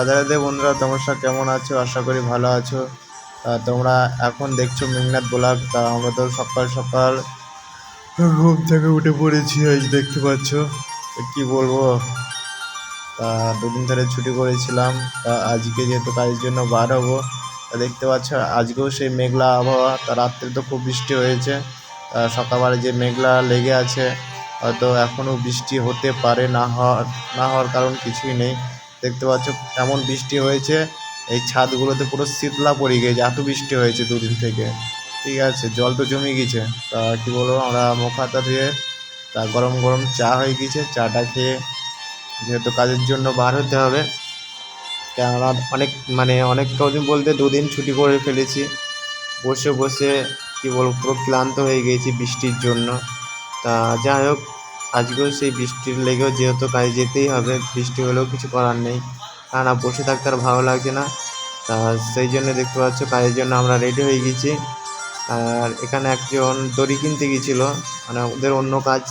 রাধা রাধে বন্ধুরা, তোমরা কেমন আছো? আশা করি ভালো আছো। তোমরা এখন দেখছ মেঘনাথ ব্লগ। তা আমরা তো সকাল সকাল ঘুম থেকে উঠে পড়েছি আজ দেখতে পাচ্ছ। কি বলব? তা দুদিন ধরে ছুটি করেছিলাম। তা আজকে যেহেতু কাজের জন্য বার হব, তা দেখতে পাচ্ছ আজকেও সেই মেঘলা আবহাওয়া। তা রাত্রে তো খুব বৃষ্টি হয়েছে। সকালবেলা যে মেঘলা লেগে আছে, হয়তো এখনও বৃষ্টি হতে পারে না হওয়ার না হওয়ার কারণ কিছুই নেই। দেখতে পাচ্ছ এমন বৃষ্টি হয়েছে। এই ছাদগুলোতে পুরো শীতলা পড়ে গিয়েছে, এত বৃষ্টি হয়েছে দুদিন থেকে। ঠিক আছে, জল তো জমে গিয়েছে। তা কী বলব, আমরা মুখ হাতা ধুয়ে তা গরম গরম চা হয়ে গিয়েছে। চাটা খেয়ে যেহেতু কাজের জন্য বার হতে হবে, কেননা অনেক মানে অনেক কদিন বলতে দুদিন ছুটি করে ফেলেছি। বসে বসে কী বলব, পুরো ক্লান্ত হয়ে গিয়েছি বৃষ্টির জন্য। তা যাই হোক আজকেও সেই বৃষ্টির লেগেও যেহেতু কাজে যেতেই হবে, বৃষ্টি হলেও কিছু করার নেই। কেননা বসে থাকতে আর ভালো লাগছে না। তা সেই জন্য দেখতে পাচ্ছ কাজের জন্য আমরা রেডি হয়ে গেছি। আর এখানে একজন দড়ি কিনতে গিয়েছিল মানে ওদের অন্য কাজ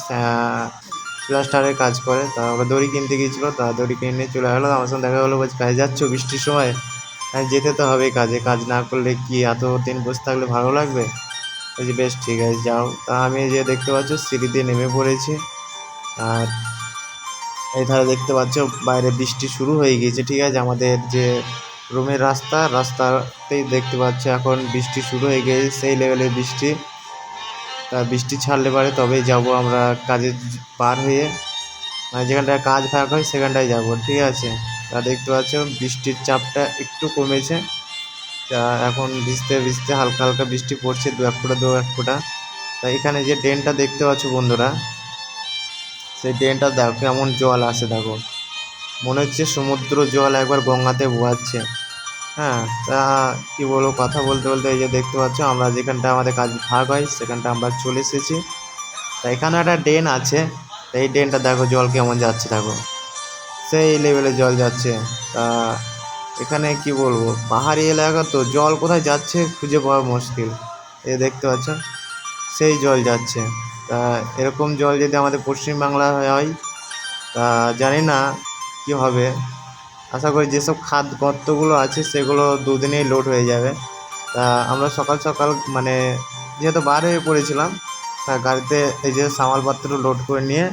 প্লাস্টারের কাজ করে। তা ওরা দড়ি কিনতে গিয়েছিল তা দড়ি কিনে চলে গেলো আমার সঙ্গে দেখা হলো, বলছে, কাজে যাচ্ছ বৃষ্টির সময়? হ্যাঁ যেতে তো হবে কাজে। কাজ না করলে কি এত দিন বসে থাকলে ভালো লাগবে? বলছি, বেশ, ঠিক আছে, যাও। তা আমি যে দেখতে পাচ্ছ সিঁড়ি দিয়ে নেমে পড়েছি। আর এই ধারে দেখতে পাচ্ছ বাইরে বৃষ্টি শুরু হয়ে গিয়েছে, ঠিক আছে? আমাদের যে রুমের রাস্তা, রাস্তাতেই দেখতে পাচ্ছ এখন বৃষ্টি শুরু হয়ে গিয়েছে, সেই লেভেলের বৃষ্টি। তা বৃষ্টি ছাড়লে পারে তবেই যাব আমরা কাজে পার হয়ে। মানে যেখানটায় কাজ ফাঁক হয় সেখানটায় যাব, ঠিক আছে? তা দেখতে পাচ্ছ বৃষ্টির চাপটা একটু কমেছে। তা এখন ভিজতে ভিজতে হালকা হালকা বৃষ্টি পড়ছে, দু এক ফোঁটা, দু এক ফোঁটা। তা এখানে যে ড্রেনটা দেখতে পাচ্ছ বন্ধুরা সেই ড্রেনটা দেখো, কেমন জল আসে দেখো। মনে হচ্ছে সমুদ্র জল একবার গঙ্গাতে বোয়াচ্ছে হ্যাঁ তা কী বলব, কথা বলতে বলতে এই যে দেখতে পাচ্ছ, আমরা যেখানটা আমাদের কাজ ভাগ হয়, সেখানটা আমরা চলে এসেছি। তা এখানে একটা ড্রেন আছে, তা এই ড্রেনটা দেখো জল কেমন যাচ্ছে দেখো। সেই লেভেলে জল যাচ্ছে। তা এখানে কি বলব, পাহাড়ি এলাকা তো, জল কোথায় যাচ্ছে খুঁজে পাওয়া মুশকিল। এ দেখতে পাচ্ছ, সেই জল যাচ্ছে। তা এরকম জল যদি আমাদের পশ্চিমবাংলায় হয়, তা জানি না কী হবে। আশা করি যেসব খাদ গর্তগুলো আছে, সেগুলো দুদিনেই লোড হয়ে যাবে। তা আমরা সকাল সকাল মানে যেহেতু বার হয়ে পড়েছিলাম, তা গাড়িতে এই যে সামালপত্র লোড করে নিয়ে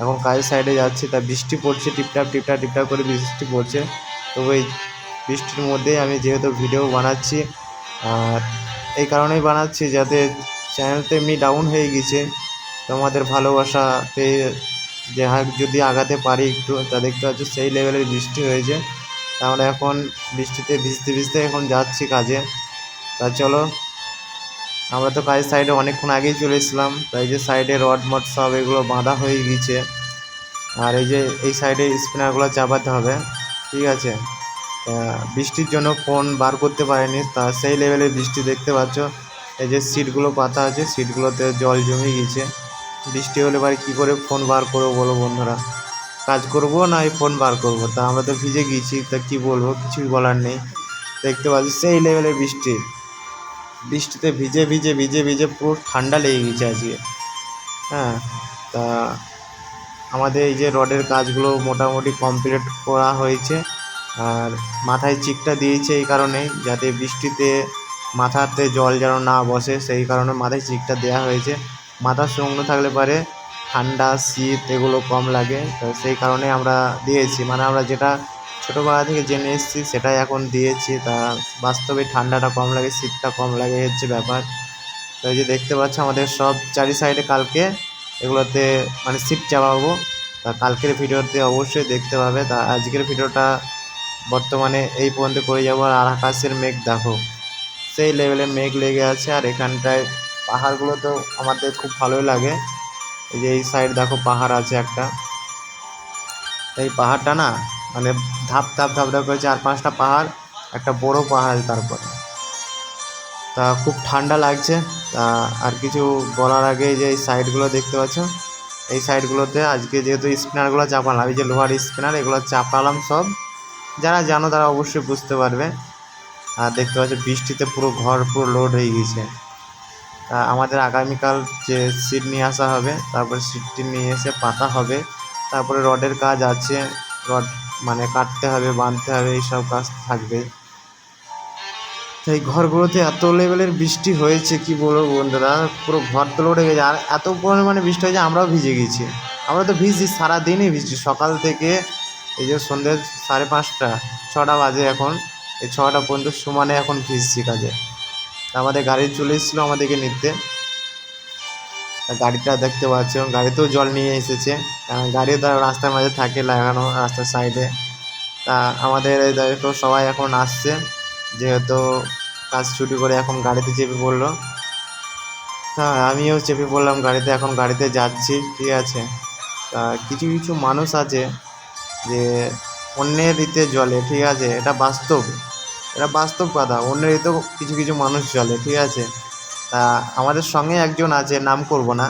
এখন কাজের সাইডে যাচ্ছি। তা বৃষ্টি পড়ছে, টিপটাপ টিপটাপ টিপটাপ করে বৃষ্টি পড়ছে। তো ওই বৃষ্টির মধ্যেই আমি যেহেতু ভিডিও বানাচ্ছি, আর এই কারণেই বানাচ্ছি যাতে চ্যানেলটা এমনি ডাউন হয়ে গেছে। তোমাদের ভালোবাসাতে যে যদি আগাতে পারি একটু তা দেখতে পাচ্ছ সেই লেভেলের বৃষ্টি হয়েছে। আমরা এখন বৃষ্টিতে ভিজতে ভিজতে এখন যাচ্ছি কাজে। তা চলো, আমরা তো কাজের সাইডে অনেকক্ষণ আগেই চলে এসেছিলাম। তাই যে সাইডে রড মড সব এগুলো বাঁধা হয়ে গিয়েছে আর এই যে এই সাইডে স্পিনারগুলো চাপাতে হবে, ঠিক আছে? বৃষ্টির জন্য ফোন বার করতে পারিনি, তা সেই লেভেলের বৃষ্টি দেখতে পাচ্ছ। এই যে সিটগুলো পাতা আছে, সিটগুলোতে জল জমে গেছে। বৃষ্টি হলে এবার কী করে ফোন বার করব বলো বন্ধুরা? কাজ করব না এই ফোন বার করব? তা আমরা তো ভিজে গিয়েছি তা কী বলব? কিছুই বলার নেই। দেখতে পাচ্ছি সেই লেভেলের বৃষ্টি। বৃষ্টিতে ভিজে ভিজে ভিজে ভিজে পুরো ঠান্ডা লেগে গেছে আজকে। হ্যাঁ তা আমাদের এই যে রডের কাজগুলো মোটামুটি কমপ্লিট করা হয়েছে। আর মাথায় চিকটা দিয়েছে এই কারণেই যাতে বৃষ্টিতে মাথাতে জল যেন না বসে, সেই কারণে মাথায় চিকটা দেওয়া হয়েছে। মাথা শুকনো থাকলে পারে ঠান্ডা, শীত এগুলো কম লাগে। তো সেই কারণে আমরা দিয়েছি। মানে আমরা যেটা ছোটোবেলা থেকে জেনে এসেছি, সেটাই এখন দিয়েছি। তা বাস্তবে ঠান্ডাটা কম লাগে, শীতটা কম লাগে হচ্ছে ব্যাপার। তো এই যে দেখতে পাচ্ছ, আমাদের সব চারি সাইডে কালকে এগুলোতে মানে সিট চাপাবো। তা কালকের ভিডিওতে অবশ্যই দেখতে পাবে। তা আজকের ভিডিওটা বর্তমানে এই পর্যন্ত করে যাব। আর আকাশের মেঘ দেখো। সেই লেভেলে মেঘ লেগে আছে আর এখানটায় পাহাড়গুলো তো আমাদের খুব ভালোই লাগে। এই যে এই সাইড দেখো পাহাড় আছে একটা। এই পাহাড়টা না মানে ধাপ ধাপ ধাপ ধাপ করে চার পাঁচটা পাহাড়, একটা বড় পাহাড় তারপরে। তা খুব ঠান্ডা লাগছে। তা আর কিছু বলার আগে যে এই সাইডগুলো দেখতে পাচ্ছ? এই সাইডগুলোতে আজকে যেহেতু স্পিনারগুলো চাপালাম, এই যে লোহার স্পিনার এগুলো চাপালাম সব। যারা জানো তারা অবশ্যই বুঝতে পারবে। আর দেখতে পাচ্ছি বৃষ্টিতে পুরো ঘর পুরো লোড হয়ে গেছে তা আমাদের আগামীকাল যে সিট নিয়ে আসা হবে, তারপরে সিটটি নিয়ে এসে পাতা হবে, তারপরে রডের কাজ আছে রড মানে কাটতে হবে, বাঁধতে হবে, এইসব কাজ থাকবে। তো এই ঘরগুলোতে এত লেভেলের বৃষ্টি হয়েছে, কি বলব বন্ধুরা? পুরো ঘর তোলে উঠে গেছে। আর এত পরিমাণে বৃষ্টি হয়েছে, আমরাও ভিজে গেছি। আমরা তো ভিজছি, সারাদিনই ভিজছি। সকাল থেকে এই যে সন্ধ্যে সাড়ে পাঁচটা, ছটা বাজে এখন। এই ছটা পর্যন্ত সমানে এখন ভিজছি কাজে। তা আমাদের গাড়ি চলে এসেছিল আমাদেরকে নিতে। গাড়িটা দেখতে পাচ্ছ গাড়িতেও জল নিয়ে এসেছে। গাড়ি তো রাস্তার মাঝে থাকে লাগানো রাস্তার সাইডে। তা আমাদের এই দেখো সবাই এখন আসছে, যেহেতু কাজ ছুটি করে এখন গাড়িতে চেপে পড়ল। তা আমিও চেপে পড়লাম গাড়িতে, এখন গাড়িতে যাচ্ছি, ঠিক আছে। তা কিছু কিছু মানুষ আছে যে অন্যের ঋতে জলে, ঠিক আছে। এটা বাস্তব। এটা বাস্তব কথা। অন্যের তো কিছু কিছু মানুষ চলে, ঠিক আছে? তা আমাদের সঙ্গে একজন আছে, নাম করব না।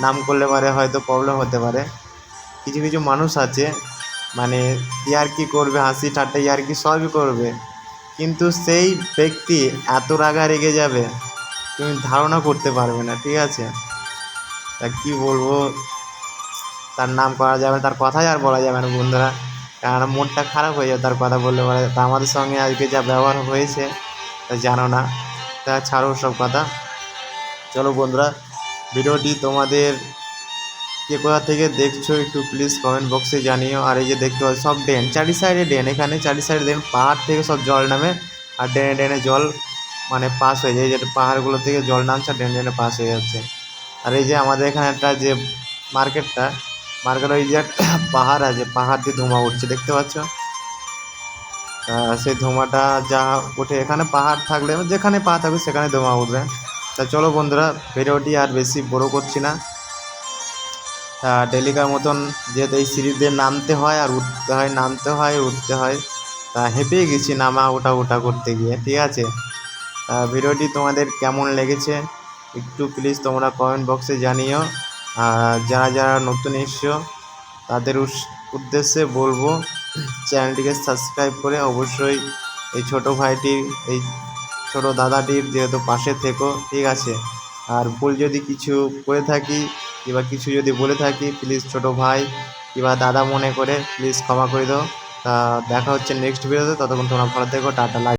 নাম করলে পারে হয়তো প্রবলেম হতে পারে। কিছু কিছু মানুষ আছে মানে ইয়ার্কি করবে, হাসি ঠাট্টা ইয়ার্কি সবই করবে। কিন্তু সেই ব্যক্তি এত রাগা রেগে যাবে, তুমি ধারণা করতে পারবে না, ঠিক আছে? তা কী বলব? তার নাম করা যাবে তার কথাই আর বলা যাবে না, বন্ধুরা। কারণ মনটা খারাপ হয়ে যাবে তার কথা বললে পরে তা আমাদের সঙ্গে আজকে যা ব্যবহার হয়েছে, তা জানো না, তা ছাড়ো সব কথা। চলো বন্ধুরা, ভিডিওটি তোমাদের কে কোথা থেকে দেখছ একটু প্লিজ কমেন্ট বক্সে জানিও। আর এই যে দেখতে পাচ্ছ, সব ড্রেন, চারি সাইডে ড্রেন, এখানে চারি সাইডে ড্রেন, পাহাড় থেকে সব জল নামে, আর ড্রেনে ড্রেনে জল মানে পাস হয়ে যায় যেটা পাহাড়গুলো থেকে জল নামছে, আর ড্রেনে ড্রেনে পাস হয়ে যাচ্ছে। আর এই যে আমাদের এখানে একটা যে মার্কেটটা মার্কেট ওই যে একটা পাহাড় আছে, পাহাড় দিয়ে ধোঁয়া উঠছে, দেখতে পাচ্ছ? সেই ধোঁয়াটা যা উঠে এখানে পাহাড় থাকলে, যেখানে পাহাড় থাকবে সেখানে ধোঁয়া উঠবে। তা চলো বন্ধুরা, ভিডিওটি আর বেশি বড় করছি না। ডেলিকার মতন যেহেতু এই সিঁড়ি দিয়ে নামতে হয় আর উঠতে হয়, নামতে হয়, উঠতে হয়, তা হেঁপে গেছি নামা ওটা ওটা করতে গিয়ে, ঠিক আছে? ভিডিওটি তোমাদের কেমন লেগেছে, একটু প্লিজ তোমরা কমেন্ট বক্সে জানিও। যারা যারা নতুন এসছো, তাদের উদ্দেশ্যে বলব, চ্যানেলটিকে সাবস্ক্রাইব করে অবশ্যই এই ছোট ভাইটির এই ছোট দাদাটির যেহেতু পাশে থেকো, ঠিক আছে? আর ভুল যদি কিছু করে থাকি, কিংবা কিছু যদি বলে থাকি প্লিজ ছোট ভাই, কিংবা দাদা মনে করে প্লিজ ক্ষমা করে দাও। দেখা হচ্ছে নেক্সট ভিডিওতে ততক্ষণ তোমরা ভালো থেকো, টাটা লাইক